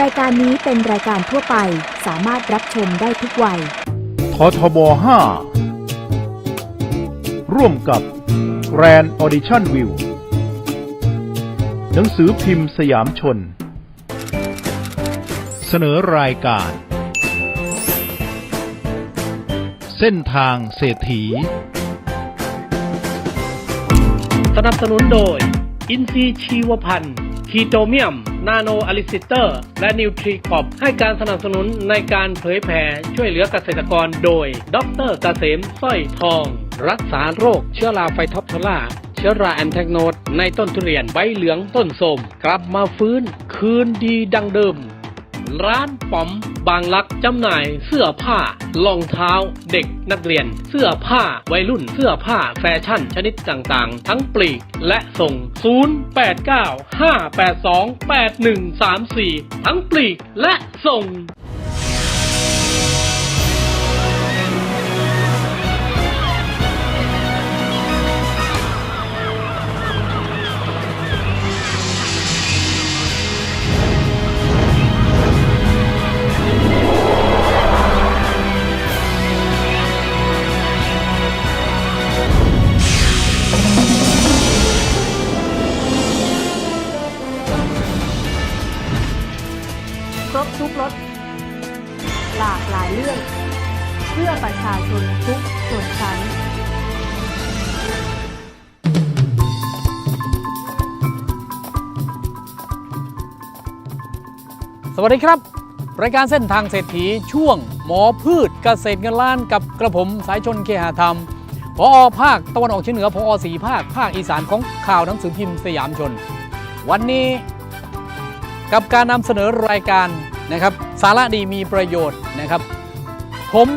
รายการนี้เป็นรายการทั่วไปสามารถรับชมได้ทุกวัย ททบ 5 ร่วมกับ Grand Audition View หนังสือพิมพ์สยามชน เสนอรายการ เส้นทางเศรษฐี สนับสนุนโดย อินซีย์ชีวพันธ์ คีโตเมียม นาโนอลิซิเตอร์ และนิวทรีคอปให้การสนับสนุนในการเผยแผ่ช่วยเหลือเกษตรกรโดย ดรเกษมสร้อยทอง รักษาโรคเชื้อราไฟท็อปทล่าเชื้อราแอนแทกโนดในต้นทุเรียนใบเหลืองต้นสมกลับมาฟื้น คืนดีดังเดิม ร้านป๋อมบางลักจำหน่ายเสื้อผ้ารองเท้า เด็กนักเรียน เสื้อผ้าวัยรุ่นเสื้อผ้าแฟชั่นชนิดต่างๆ ทั้งปลีกและส่ง 0895828134 ทั้งปลีกและส่ง รบทุกรสหลากหลายเรื่อง เพื่อประชาชนทุกส่วนชั้นสวัสดีครับ รายการเส้นทางเศรษฐีช่วง หมอพืชเกษตรเงินล้านกับกระผมสายชนเคหาธรรมพอภาคตะวันออกเฉียงเหนือพอสีภาค ภาคอีสานของข่าวหนังสือพิมพ์สยามชน วันนี้ กับการนำเสนอรายการนะครับ สาระดีมีประโยชน์นะครับ ผม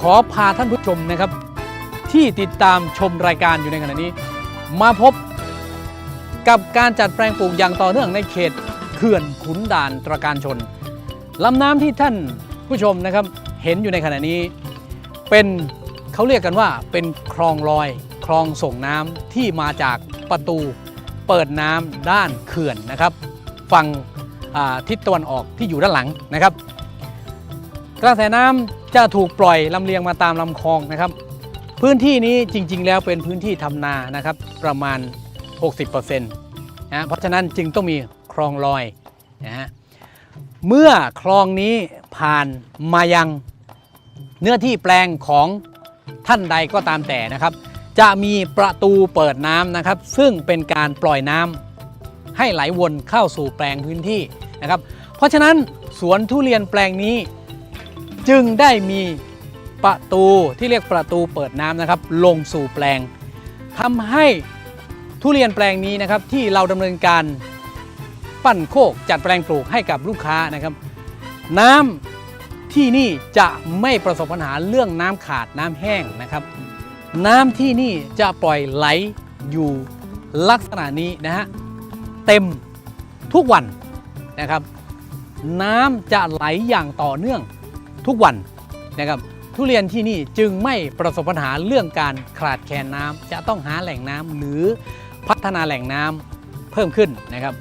ขอพาท่านผู้ชมนะครับ ที่ติดตามชมรายการอยู่ในขณะนี้ มาพบกับการจัดแปลงปลูกอย่างต่อเนื่องในเขตเขื่อนขุนด่านตระการชนลำน้ำที่ท่านผู้ชมนะครับเห็นอยู่ในขณะนี้ เป็นเขาเรียกกันว่าเป็นคลองลอยคลองส่งน้ำที่มาจากประตูเปิดน้ำด้านเขื่อนนะครับ ฝั่ง ทิศตะวันออกที่อยู่ด้านหลังนะครับ กระแสน้ำจะถูกปล่อยลำเลียงมาตามลำคลองนะครับ พื้นที่นี้จริง ๆ แล้วเป็นพื้นที่ทำนานะครับ ประมาณ 60%นะเพราะฉะนั้นจึงต้องมีคลองลอยนะฮะเมื่อคลองนี้ผ่านมายังเนื้อที่แปลงของท่านใดก็ตามแต่นะครับ จะมีประตูเปิดน้ำนะครับ ซึ่งเป็นการปล่อยน้ำให้ไหลวนเข้าสู่แปลงพื้นที่ นะครับ เพราะฉะนั้นสวนทุเรียนแปลงนี้ จึงได้มีประตูที่เรียกประตูเปิดน้ำนะครับ ลงสู่แปลงทำให้ทุเรียนแปลงนี้นะครับที่เราดำเนินการปั้นโคกจัดแปลงปลูกให้กับลูกค้านะครับ น้ำที่นี่จะไม่ประสบปัญหาเรื่องน้ำขาดน้ำแห้งนะครับ น้ำที่นี่จะปล่อยไหลอยู่ลักษณะนี้นะฮะเต็มทุกวัน นะครับ น้ำจะไหลอย่างต่อเนื่องทุกวันนะครับ ทุเรียนที่นี่จึงไม่ประสบปัญหาเรื่องการขาดแคลนน้ำจะต้องหาแหล่งน้ำหรือพัฒนาแหล่งน้ำเพิ่มขึ้นนะครับ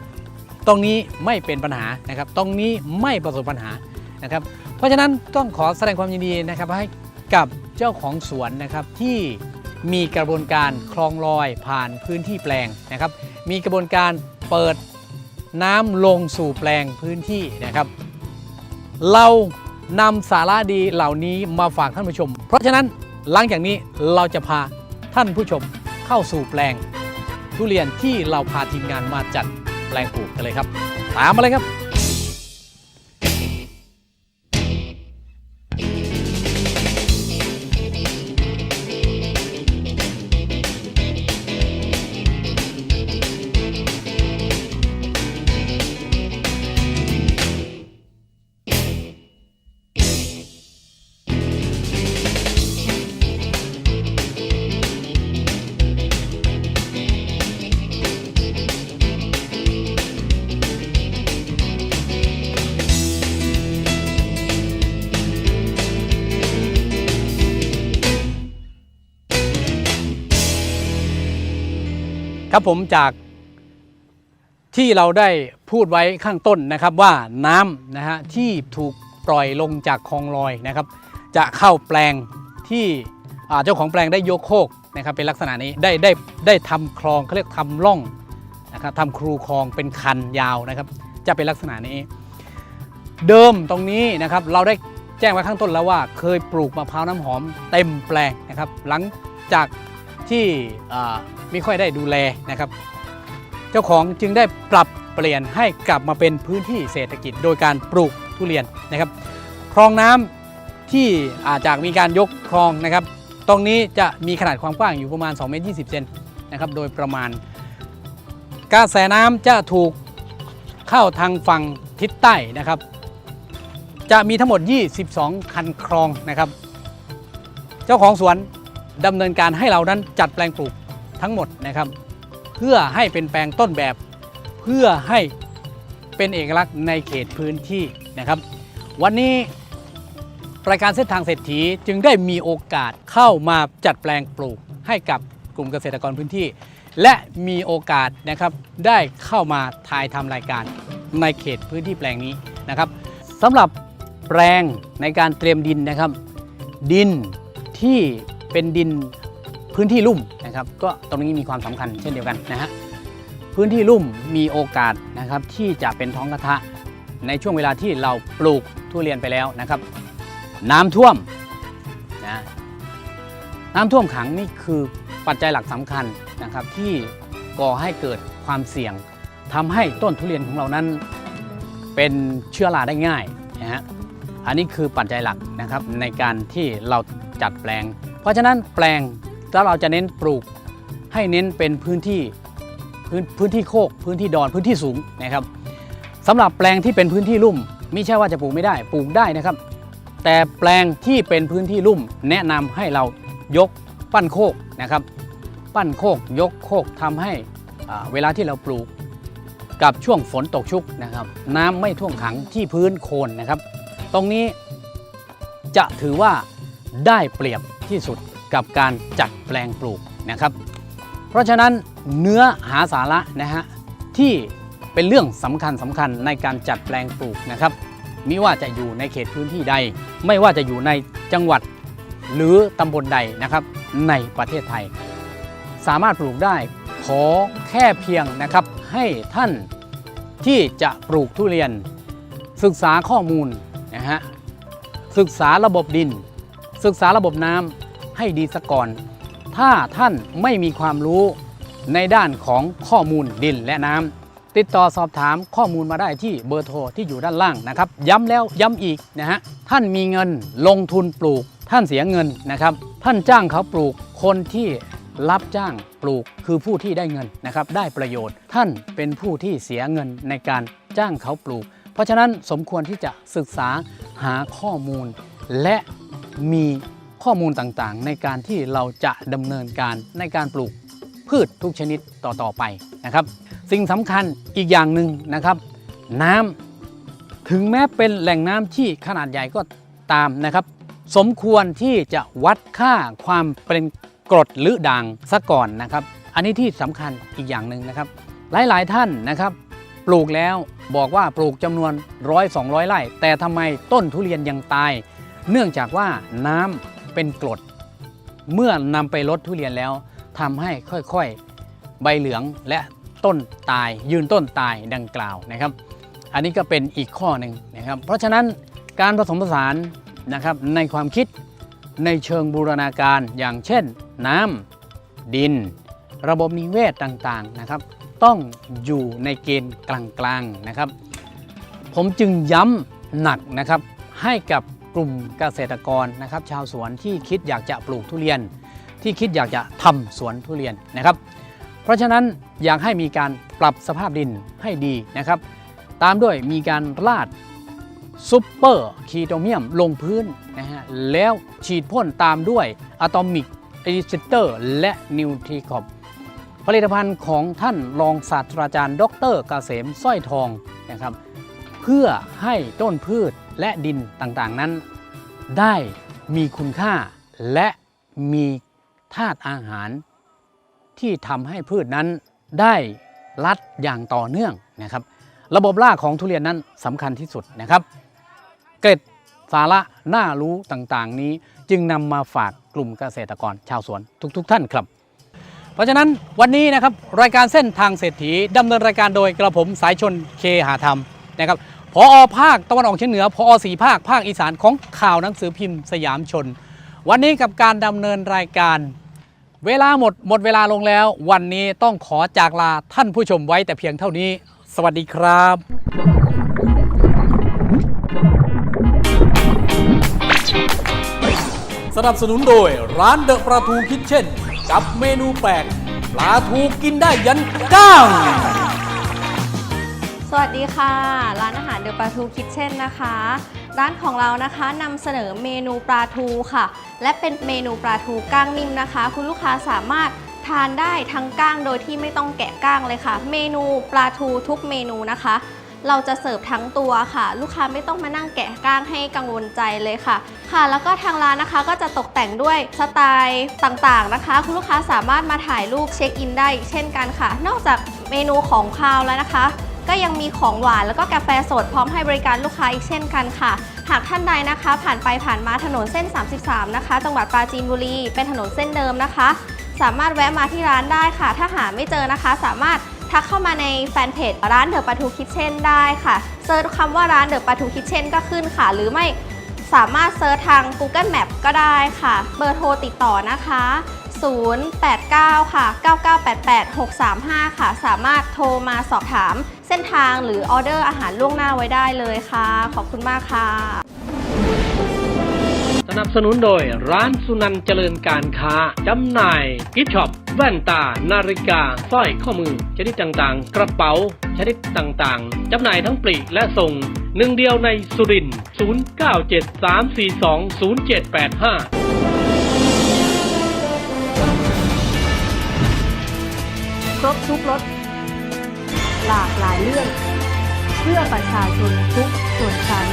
ตรงนี้ไม่เป็นปัญหานะครับ ตรงนี้ไม่ประสบปัญหานะครับ เพราะฉะนั้นต้องขอแสดงความยินดีนะครับให้กับเจ้าของสวนนะครับที่มีกระบวนการคลองลอยผ่านพื้นที่แปลงนะครับ มีกระบวนการเปิด น้ำลงสู่แปลงพื้นที่นะครับ เรานำสาระดีเหล่านี้มาฝากท่านผู้ชม เพราะฉะนั้นหลังจากนี้เราจะพาท่านผู้ชมเข้าสู่แปลงทุเรียนที่เราพาทีมงานมาจัดแปลงปลูกกันเลยครับ ตามมาเลยครับ ครับผมจากที่เราได้พูดไว้ข้างต้นนะครับว่าน้ำนะฮะที่ถูกปล่อยลงจากคลองลอยนะครับ จะเข้าแปลงที่เจ้าของแปลงได้ยกโคกนะครับเป็นลักษณะนี้ได้ได้ได้ทำคลองเขาเรียกทำร่องนะครับทำครูคลองเป็นคันยาวนะครับ จะเป็นลักษณะนี้ เดิมตรงนี้นะครับเราได้แจ้งไว้ข้างต้นแล้วว่า เคยปลูกมะพร้าวน้ำหอมเต็มแปลงนะครับ หลังจาก ที่ไม่ค่อยได้ดูแลนะครับ เจ้าของจึงได้ปรับเปลี่ยนให้กลับมาเป็นพื้นที่เศรษฐกิจ โดยการปลูกทุเรียนนะครับ คลองน้ำที่อาจจะมีการยกคลองนะครับ ตรงนี้จะมีขนาดความกว้างอยู่ประมาณ2เมตร20เซนนะครับโดยประมาณกระแสน้ำจะถูกเข้าทางฝั่งทิศใต้นะครับ จะมีทั้งหมด 22 คันคลองนะครับ เจ้าของสวน ดำเนินการให้เรานั้นจัดแปลงปลูกทั้งหมดนะครับ เพื่อให้เป็นแปลงต้นแบบ เพื่อให้เป็นเอกลักษณ์ในเขตพื้นที่นะครับ วันนี้รายการเส้นทางเศรษฐีจึงได้มีโอกาสเข้ามาจัดแปลงปลูกให้กับกลุ่มเกษตรกรพื้นที่ และมีโอกาสนะครับได้เข้ามาถ่ายทำรายการในเขตพื้นที่แปลงนี้นะครับสำหรับแปลงในการเตรียมดินนะครับ ดินที่ เป็นดินพื้นที่ลุ่มนะครับก็ตรงนี้มีความสำคัญเช่นเดียวกันนะฮะพื้นที่ลุ่มมีโอกาสนะครับที่จะเป็นท้องกระทะ ในช่วงเวลาที่เราปลูกทุเรียนไปแล้วนะครับ น้ำท่วมนะน้ำท่วมขังนี่คือปัจจัยหลักสำคัญนะครับ ที่ก่อให้เกิดความเสี่ยงทำให้ต้นทุเรียนของเรานั้นเป็นเชื้อราได้ง่ายนะฮะอันนี้คือปัจจัยหลักนะครับในการที่เราจัดแปลง เพราะฉะนั้นแปลงถ้าเราจะเน้นปลูกให้เน้นเป็นพื้นที่พื้นพื้นที่โคกพื้นที่ดอนพื้นที่สูงนะครับสำหรับแปลงที่เป็นพื้นที่ลุ่มไม่ใช่ว่าจะปลูกไม่ได้ปลูกได้นะครับ แต่แปลงที่เป็นพื้นที่ลุ่ม แนะนำให้เรายกปั้นโคกนะครับ ปั้นโคกยกโคกทำให้เวลาที่เราปลูกกับช่วงฝนตกชุกนะครับ น้ำไม่ท่วมขังที่พื้นโคนนะครับ ตรงนี้จะถือว่า ได้เปรียบที่สุดกับการจัดแปลงปลูกนะครับ เพราะฉะนั้นเนื้อหาสาระนะฮะที่เป็นเรื่องสำคัญสำคัญในการจัดแปลงปลูกนะครับมิว่าจะอยู่ในเขตพื้นที่ใด ไม่ว่าจะอยู่ในจังหวัดหรือตำบลใดนะครับในประเทศไทย สามารถปลูกได้ขอแค่เพียงนะครับให้ท่านที่จะปลูกทุเรียน ศึกษาข้อมูลนะฮะศึกษาระบบดิน ศึกษาระบบน้ำให้ดีสะก่อน ถ้าท่านไม่มีความรู้ในด้านของข้อมูลดินและน้ำติดต่อสอบถามข้อมูลมาได้ที่เบอร์โทรที่อยู่ด้านล่างนะครับ ย้ำแล้วย้ำอีกนะฮะท่านมีเงินลงทุนปลูก ท่านเสียเงินนะครับ ท่านจ้างเขาปลูกคนที่รับจ้างปลูกคือผู้ที่ได้เงินนะครับได้ประโยชน์ ท่านเป็นผู้ที่เสียเงินในการจ้างเขาปลูก เพราะฉะนั้นสมควรที่จะศึกษาหาข้อมูลและ มีข้อมูลต่างๆ ในการที่เราจะดำเนินการในการปลูกพืชทุกชนิดต่อๆไปนะครับ สิ่งสำคัญอีกอย่างหนึ่งนะครับ น้ำถึงแม้เป็นแหล่งน้ำที่ขนาดใหญ่ก็ตามนะครับ สมควรที่จะวัดค่าความเป็นกรดหรือด่างซะก่อนนะครับ อันนี้ที่สำคัญอีกอย่างหนึ่งนะครับ หลายๆท่านนะครับ ปลูกแล้วบอกว่าปลูกจำนวนร้อยสองร้อยไร่ แต่ทำไมต้นทุเรียนยังตาย เนื่องจากว่าน้ำเป็นกรด เมื่อนำไปลดทุเรียนแล้วทำให้ค่อยๆ ใบเหลืองและต้นตาย ยืนต้นตายดังกล่าวนะครับ อันนี้ก็เป็นอีกข้อหนึ่งนะครับ เพราะฉะนั้นการผสมผสานนะครับในความคิดในเชิงบูรณาการอย่างเช่น น้ำดิน ระบบนิเวศต่างๆนะครับ ต้องอยู่ในเกณฑ์กลางๆนะครับ ผมจึงย้ำหนักนะครับให้กับ กลุ่มเกษตรกรนะครับ ชาวสวนที่คิดอยากจะปลูกทุเรียน ที่คิดอยากจะทำสวนทุเรียนนะครับ เพราะฉะนั้นอยากให้มีการปรับสภาพดินให้ดีนะครับ ตามด้วยมีการราดซุปเปอร์คีโตเมียมลงพื้นนะฮะแล้วฉีดพ่นตามด้วยอะตอมิกเอลิซิเตอร์และนิวทรีคอปผลิตภัณฑ์ของท่านรองศาสตราจารย์ ดรเกษมสร้อยทองนะครับ เพื่อให้ต้นพืช และดินต่างๆนั้น ได้มีคุณค่าและมีธาตุอาหาร ที่ทำให้พืชนั้นได้รัดอย่างต่อเนื่องนะครับ ระบบรากของทุเรียนนั้นสำคัญที่สุดนะครับ เกร็ดสาระน่ารู้ต่างๆ นี้จึงนำมาฝากกลุ่มเกษตรกรชาวสวนทุกๆทท่านครับ เพราะฉะนั้นวันนี้นะครับรายการเส้นทางเศรษฐีดำเนินรายการโดยกระผมสายชนเคหาธรรมนะครับ พออภาคตะวันออกเฉียงเหนือพออสีภาคภาคอีสานของข่าวหนังสือพิมพ์สยามชน วันนี้กับการดำเนินรายการ เวลาหมดหมดเวลาลงแล้ว วันนี้ต้องขอจากลาท่านผู้ชมไว้แต่เพียงเท่านี้ สวัสดีครับสนับสนุนโดยร้านเดอะปลาทูคิทเช่น กับเมนูแปลกปลาทูกินได้ยันก้าง สวัสดีค่ะ ร้านอาหารเดอะปลาทูคิทเช่นนะคะ ร้านของเรานะคะนำเสนอเมนูปลาทูค่ะ และเป็นเมนูปลาทูก้างนิ่มนะคะ คุณลูกค้าสามารถทานได้ทั้งก้างโดยที่ไม่ต้องแกะก้างเลยค่ะ เมนูปลาทูทุกเมนูนะคะ เราจะเสิร์ฟทั้งตัวค่ะ ลูกค้าไม่ต้องมานั่งแกะก้างให้กังวลใจเลยค่ะ ค่ะ แล้วก็ทางร้านนะคะก็จะตกแต่งด้วยสไตล์ต่างๆนะคะ คุณลูกค้าสามารถมาถ่ายรูปเช็คอินได้เช่นกันค่ะ นอกจากเมนูของคาวแล้วนะคะ ก็ยังมีของหวานแล้วก็กาแฟสดพร้อมให้บริการลูกค้าอีกเช่นกันค่ะ หากท่านใดนะคะ ผ่านไปผ่านมาถนนเส้น 33 นะคะ จังหวัดปราจีนบุรี เป็นถนนเส้นเดิมนะคะ สามารถแวะมาที่ร้านได้ค่ะ ถ้าหาไม่เจอนะคะ สามารถทักเข้ามาในแฟนเพจร้านเดอะปาทูคิทเช่นได้ค่ะเซิร์ชคำว่าร้านเดอะปาทูคิทเช่นก็ขึ้นค่ะ หรือไม่สามารถเซิร์ชทาง Google Map ก็ได้ค่ะ เบอร์โทรติดต่อนะคะ 089 ค่ะ 9988 635 ค่ะ สามารถโทรมาสอบถาม เส้นทางหรือออเดอร์อาหารล่วงหน้าไว้ได้เลยค่ะ ขอบคุณมากค่ะสนับสนุนโดยร้านสุนันเจริญการค้าจำหน่ายกิฟช็อปแว่นตา นาฬิกาสร้อยข้อมือ ชนิดต่างๆ กระเป๋า ชนิดต่างๆจำหน่ายทั้งปลีกและส่งหนึ่งเดียวในสุรินทร์0973420785ครบทุกรส หลากหลายเรื่อง เพื่อประชาชนทุกส่วนชั้น